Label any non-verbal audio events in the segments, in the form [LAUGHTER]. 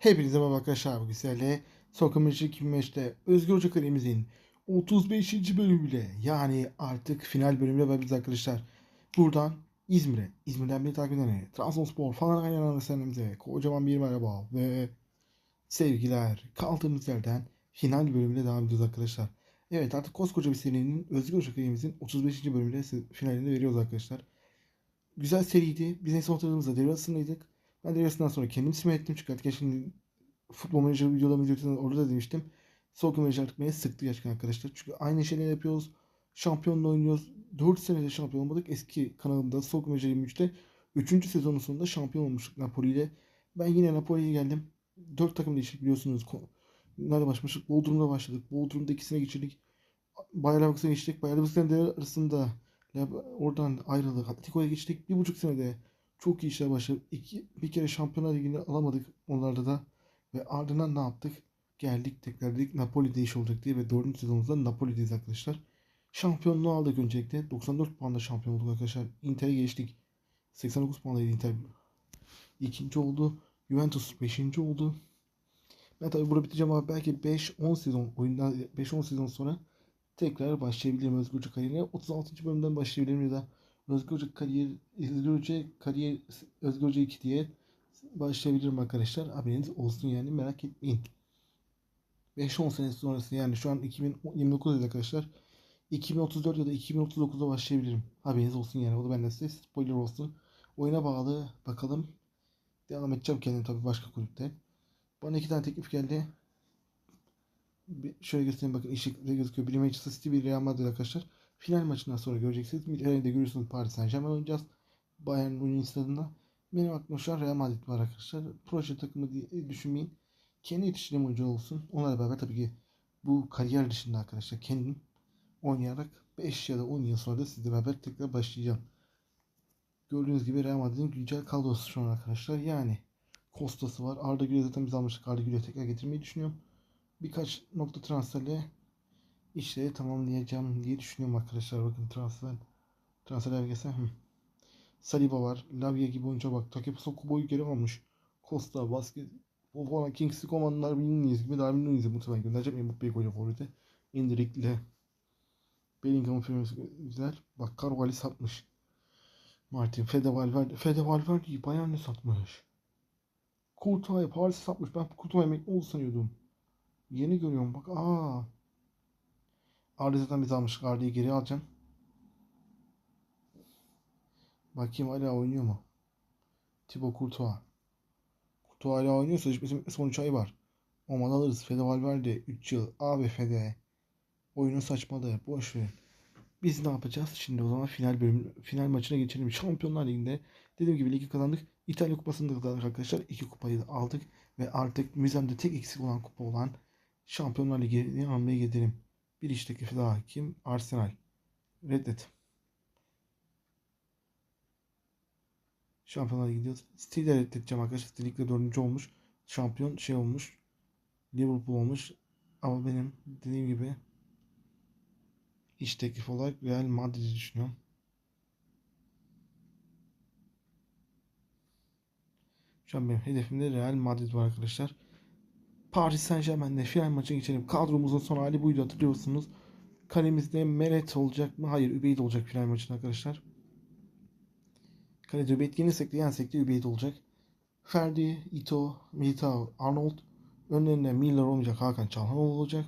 Hepinize merhaba arkadaşlar. Bugün sizlerle Manager 2005'te Özgür Hoca kalemizin 35. bölümüyle yani artık final bölümüyle beraberiz arkadaşlar. Buradan İzmir'e, İzmir'den beni takip edene, Trabzonspor falan aynen anlasanımıza kocaman bir merhaba ve sevgiler. Kaldığımız yerden final bölümüne devam ediyoruz arkadaşlar. Evet artık koskoca bir serinin Özgür Hoca kalemizin 35. bölümüyle finalini veriyoruz arkadaşlar. Güzel seriydi. Biz en son hatırladığımızda devre. Ben arasından sonra kendim sim ettim. Çünkü artık şimdi futbol menajer videolarımı izliyorsanız orada da demiştim. Soccer menajer artık beni sıktı gerçekten arkadaşlar. Çünkü aynı şeyleri yapıyoruz. Şampiyonla oynuyoruz. 4 senede şampiyon olmadık. Eski kanalımda Soccer Manager 23'te 3. sezonun sonunda şampiyon olmuştuk Napoli ile. Ben yine Napoli'ye geldim. 4 takım değişik biliyorsunuz. Nerede başlamıştık? Bodrum'da başladık. Bodrum'da ikisine geçirdik. Bayer Leverkusen'e geçtik. Bayer Leverkusen devre arasında oradan ayrıldık. Atletico'ya geçtik. Bir buçuk senede çok iyi işler başladı. İki, bir kere Şampiyonlar Ligi'ni alamadık onlarda da. Ve ardından ne yaptık? Geldik tekrar dedik Napoli'de iş olacak diye ve dördüncü sezonumuzda Napoli'deyiz arkadaşlar. Şampiyonluğu aldık öncelikle. 94 puanla şampiyon olduk arkadaşlar. Inter'e geçtik. 89 puanlaydı Inter. İkinci oldu. Juventus 5. oldu. Ben tabii burada biteceğim ama belki 5-10 sezon oyundan 5-10 sezon sonra tekrar başlayabilirim Özgürce kariyerine. 36. bölümden başlayabilirim ya da Özgürce kariyer Özgürce kariyer Özgürce 2 diye başlayabilirim arkadaşlar. Haberiniz olsun yani merak etmeyin. 5-10 sene sonrası yani şu an 2029'dayız arkadaşlar. 2034 ya da 2039'da başlayabilirim. Haberiniz olsun yani. O da benden size spoiler olsun. Oyuna bağlı. Bakalım. Devam edeceğim kendim tabii başka kulüpte. Bana iki tane teklif geldi. Bir şöyle göstereyim bakın ışıkta gözüküyor. Bir Manchester City bir Real Madrid arkadaşlar. Final maçından sonra göreceksiniz. Herhalde görüyorsunuz Paris Saint Germain oynayacağız. Bayern Münih stadında. Benim aklımda şu an Real Madrid var arkadaşlar. Proje takımı diye düşünmeyin. Kendi yetiştiğim oyuncu olsun. Onlarla beraber tabii ki bu kariyer dışında arkadaşlar kendim oynayarak 5 ya da 10 yıl sonra da sizle beraber tekrar başlayacağım. Gördüğünüz gibi Real Madrid'in güncel kadrosu şu an arkadaşlar. Yani Kosta'sı var. Arda Güler'i zaten biz almıştık. Arda Güler'i tekrar getirmeyi düşünüyorum. Birkaç nokta transferle işleri tamamlayacağım diye düşünüyorum arkadaşlar. Bakın transfer transferler gelse. Hı. Saliba var. Lavia gibi oyuncu bak. Takefusa Kubo'yu geri almış. Costa, o falan Kingsley Coman'lar bilmiyoruz gibi Darwin Nunez'i muhtemelen göndereceğim. Mbappe'yi koyacağım forvete. Endrick'le Bellingham'ın firması güzel. Bak Carvalho satmış. Martin Fede Valverde. Fede Valverde'yi Bayern'e satmış. Kurtay Paris'e satmış. Ben Kurtay emekli oldu sanıyordum. Yeni görüyorum bak. Aa. Arda zaten biz almıştık. Arda'yı geri alacağım. Bakayım hala oynuyor mu? Thibaut Courtois. Courtois hala oynuyorsa sözleşmesinin son 3 ayı var. Olmadan alırız. Fede Valverde 3 yıl. Abi Fede. Oyunu saçmalığı. Boş ver. Biz ne yapacağız? Şimdi o zaman final bölüm final maçına geçelim. Şampiyonlar Ligi'nde dediğim gibi ligi kazandık. İtalya Kupası'nda kazandık arkadaşlar. İki kupayı da aldık ve artık müzemde tek eksik olan kupa olan Şampiyonlar Ligi'ni almaya gidelim. Bir iş teklifi daha. Kim? Arsenal. Reddet. Şampiyonlar Ligi gidiyoruz. City'yi de reddedeceğim arkadaşlar. City Lig'de dördüncü olmuş. Şampiyon şey olmuş. Liverpool olmuş. Ama benim dediğim gibi iş teklif olarak Real Madrid'i düşünüyorum. Şu an benim hedefimde Real Madrid var arkadaşlar. Paris Saint Germain'de final maçına geçelim. Kadromuzun son hali buydu hatırlıyorsunuz. Kalemizde Meret olacak mı? Hayır Übeyt olacak final maçında arkadaşlar. Kalede Übeyt yenilsek de yensek de Übeyt olacak. Ferdi, Ito, Militao, Arnold. Önlerinde Miller olmayacak. Hakan Çalhanoğlu olacak.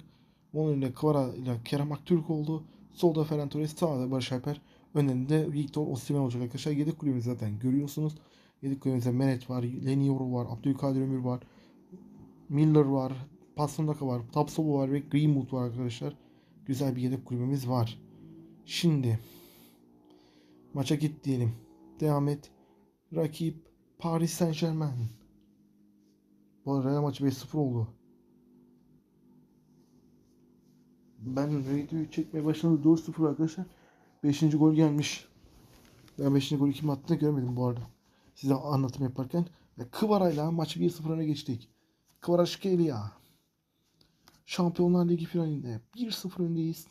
Onun önünde Kvara ile Kerem Aktürk oldu. Solda Ferran Torres, sağda Barış Alper. Önlerinde Victor Osimhen olacak arkadaşlar. Yedek kulübümüzü zaten görüyorsunuz. Yedek kulübümüzde Meret var, Lenioro var, Abdülkadir Ömür var. Miller var, Pastandaka var, Tapsoba var ve Greenwood var arkadaşlar. Güzel bir yedek kulübümüz var. Şimdi maça git diyelim. Devam et. Rakip Paris Saint Germain. Bu arada Real maçı 5-0 oldu. Ben videoyu çekmeye başladım 4-0 arkadaşlar. 5. gol gelmiş. Ben 5. golü kim attığını görmedim bu arada. Size anlatım yaparken. Kıvara'yla maçı 1-0 öne geçtik. Kvaratskhelia. Şampiyonlar Ligi finalinde 1-0 öndeyiz.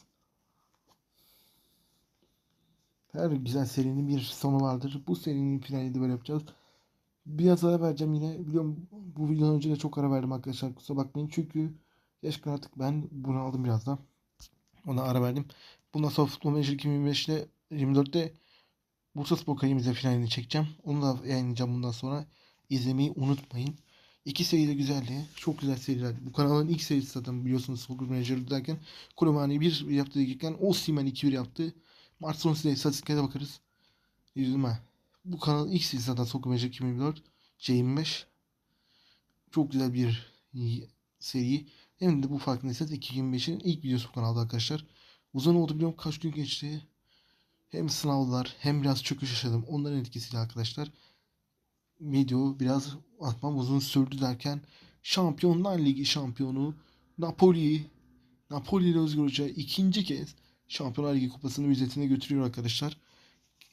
Her güzel serinin bir sonu vardır. Bu serinin finalinde böyle yapacağız. Biraz ara vereceğim yine. Biliyorum Bu videodan önce de çok ara verdim arkadaşlar. Kusura bakmayın. Çünkü gerçekten artık ben bunu aldım biraz da. Ona ara verdim. Bundan sonra Futbol Manager 2025'te 24'te Bursa Spor Kalemize finalini çekeceğim. Onu da yayınlayacağım bundan sonra. İzlemeyi unutmayın. İki seri de güzeldi. Çok güzel seriler. Bu kanalın ilk serisi zaten biliyorsunuz Futbol Manager derken Kulübani 1 yaptı derken Osimhen 2-1 yaptı. Mart sonu size istatistiklere bakarız. Üzülme. Bu kanalın ilk serisi zaten Soccer Manager 2024 C25. Çok güzel bir seri. Hem de bu farkındaysanız 2025'in ilk videosu bu kanalda arkadaşlar. Uzun oldu biliyorum kaç gün geçti. Hem sınavlar hem biraz çöküş yaşadım. Onların etkisiyle arkadaşlar video biraz atmam uzun sürdü derken Şampiyonlar Ligi şampiyonu Napoli Napoli ile Özgür Hoca ikinci kez Şampiyonlar Ligi kupasını müzetine götürüyor arkadaşlar.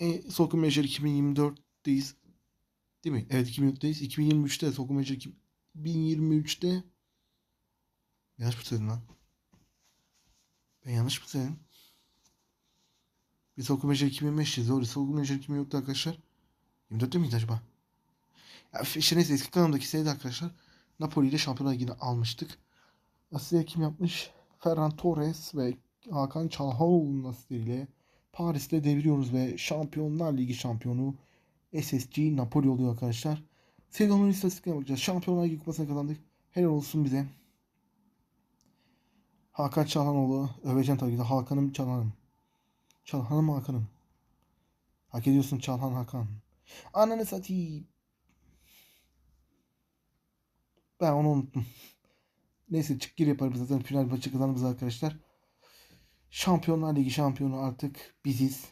E, Soccer Manager 2024'teyiz. Değil mi? Evet 2024'teyiz. 2023'te Soccer Manager 2023'te Yanlış mı söyledim lan? Ben yanlış mı söyledim? Bir Soccer Manager 2025'teyiz. Doğru. Soccer Manager 2024'te arkadaşlar. 24'te miydi acaba? İşte neyse eski kanalımdaki seride arkadaşlar Napoli ile Şampiyonlar Ligi'ni almıştık. Asya kim yapmış? Ferran Torres ve Hakan Çalhanoğlu'nun asistleriyle Paris'te deviriyoruz ve Şampiyonlar Ligi şampiyonu SSG Napoli oluyor arkadaşlar. Sezonun istatistiklerine bakacağız. Şampiyonlar Ligi kupasını kazandık. Helal olsun bize. Hakan Çalhanoğlu. Öveceğim tabii ki de Hakan'ım Çalhan'ım. Çalhan'ım Hakan'ım. Hak ediyorsun Çalhan Hakan. Ananı satayım. Ben onu unuttum. Neyse çık gir yaparız zaten final maçı kazanırız arkadaşlar. Şampiyonlar Ligi şampiyonu artık biziz.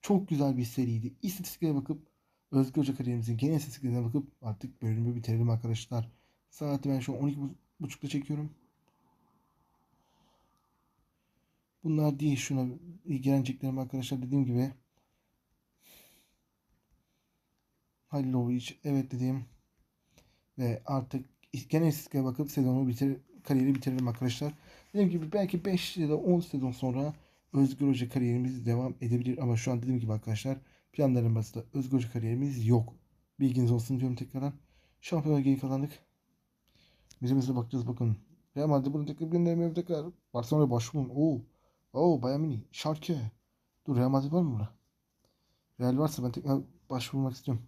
Çok güzel bir seriydi. İstatistiklere bakıp Özgür Hoca kariyerimizin genel istatistiklerine bakıp artık bölümü bitirelim arkadaşlar. Saati ben şu an 12.30'da çekiyorum. Bunlar değil şuna ilgileneceklerim arkadaşlar dediğim gibi. Halilovic evet dediğim ve artık genel istatistiklere bakıp sezonu bitir kariyeri bitirelim arkadaşlar. Dediğim gibi belki 5 ya da 10 sezon sonra Özgür Hoca kariyerimiz devam edebilir ama şu an dediğim gibi arkadaşlar planların basında Özgür Hoca kariyerimiz yok. Bilginiz olsun diyorum tekrardan. Şampiyonlar Ligi'ni kazandık. Bizimize bakacağız bakın. Real Madrid bunu tekrar göndermiyor tekrar. Barcelona'ya başvurun. Oo. Oo Bayern Münih. Schalke. Dur Real Madrid var mı burada? Real varsa ben tekrar başvurmak istiyorum.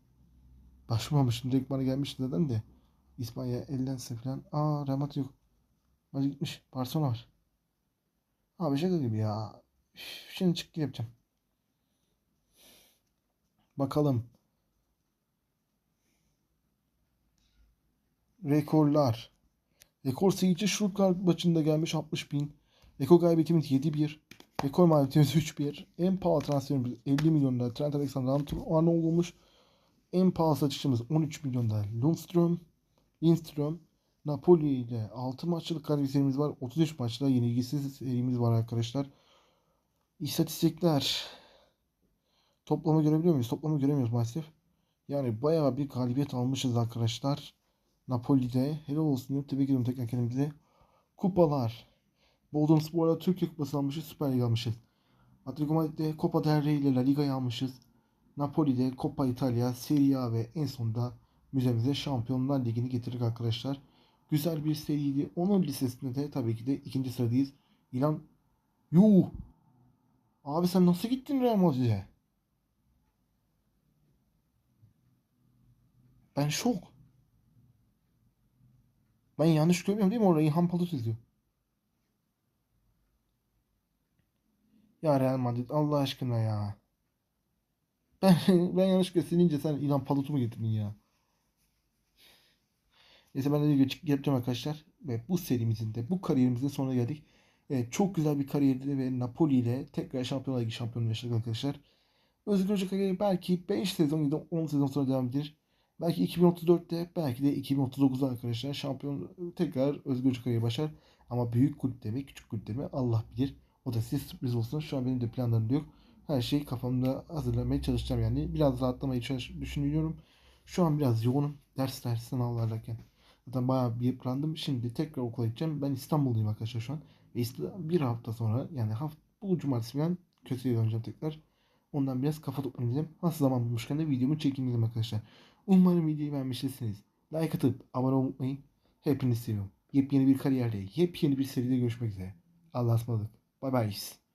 Başvurmamıştım. Direkt bana gelmişti zaten de. İspanya eldense falan. Aa Madrid yok. Madrid gitmiş. Barcelona var. Abi şaka gibi ya. Şimdi çık yapacağım. Bakalım. Rekorlar. Rekor seyirci Stuttgart maçında gelmiş 60 bin. Rekor galibiyetimiz 7-1. Rekor mağlubiyetimiz 3-1. En pahalı transferimiz 50 milyonda Trent Alexander-Arnold olmuş. En pahalı satışımız 13 milyonda Lundström. Lindström. Napoli ile 6 maçlık galibiyet serimiz var. 33 maçta yenilgisiz serimiz var arkadaşlar. İstatistikler. Toplamı görebiliyor muyuz? Toplamı göremiyoruz maalesef. Yani bayağı bir galibiyet almışız arkadaşlar. Napoli'de. Helal olsun diyorum. Tebrik ediyorum tekrar kendimize. Kupalar. Bodrum Spor'la Türkiye Kupası almışız. Süper Lig almışız. Atletico Madrid'de Copa del Rey ile La Liga'yı almışız. Napoli'de Coppa Italia, Serie A ve en sonunda müzemize Şampiyonlar Ligi'ni getirdik arkadaşlar. Güzel bir seriydi. Onun listesinde de tabii ki de ikinci sıradayız. İlan Yuh! Abi sen nasıl gittin Real Madrid'e? Ben şok. Ben yanlış görmüyorum değil mi orada İlhan Palut izliyor. Ya Real Madrid Allah aşkına ya. Ben, [LAUGHS] ben yanlış gösterince sen İlhan Palut'u mu getirdin ya? Neyse ben de video yapacağım arkadaşlar. Ve bu serimizin de bu kariyerimizin sonuna geldik. Evet, çok güzel bir kariyerdi ve Napoli ile tekrar Şampiyonlar Ligi şampiyonu yaşadık arkadaşlar. Özgür Hoca kariyeri belki 5 sezon ya da 10 sezon sonra devam edebilir. Belki 2034'te belki de 2039'da arkadaşlar şampiyon tekrar Özgür Hoca kariyeri başlar. Ama büyük kulüpte mi küçük kulüpte mi Allah bilir. O da size sürpriz olsun. Şu an benim de planlarım yok. Her şeyi kafamda hazırlamaya çalışacağım yani. Biraz rahatlamayı düşünüyorum. Şu an biraz yoğunum. Dersler, sınavlarlarken. Zaten bayağı bir yıprandım. Şimdi tekrar okula gideceğim. Ben İstanbul'dayım arkadaşlar şu an. Ve bir hafta sonra yani hafta bu cumartesi falan kötüye döneceğim tekrar. Ondan biraz kafa toplayayım dedim. Nasıl zaman bulmuşken de videomu çekeyim arkadaşlar. Umarım videoyu beğenmişsiniz. Like atıp abone olmayı unutmayın. Hepinizi seviyorum. Yepyeni bir kariyerde, yepyeni bir seride görüşmek üzere. Allah'a ısmarladık. Bye bye.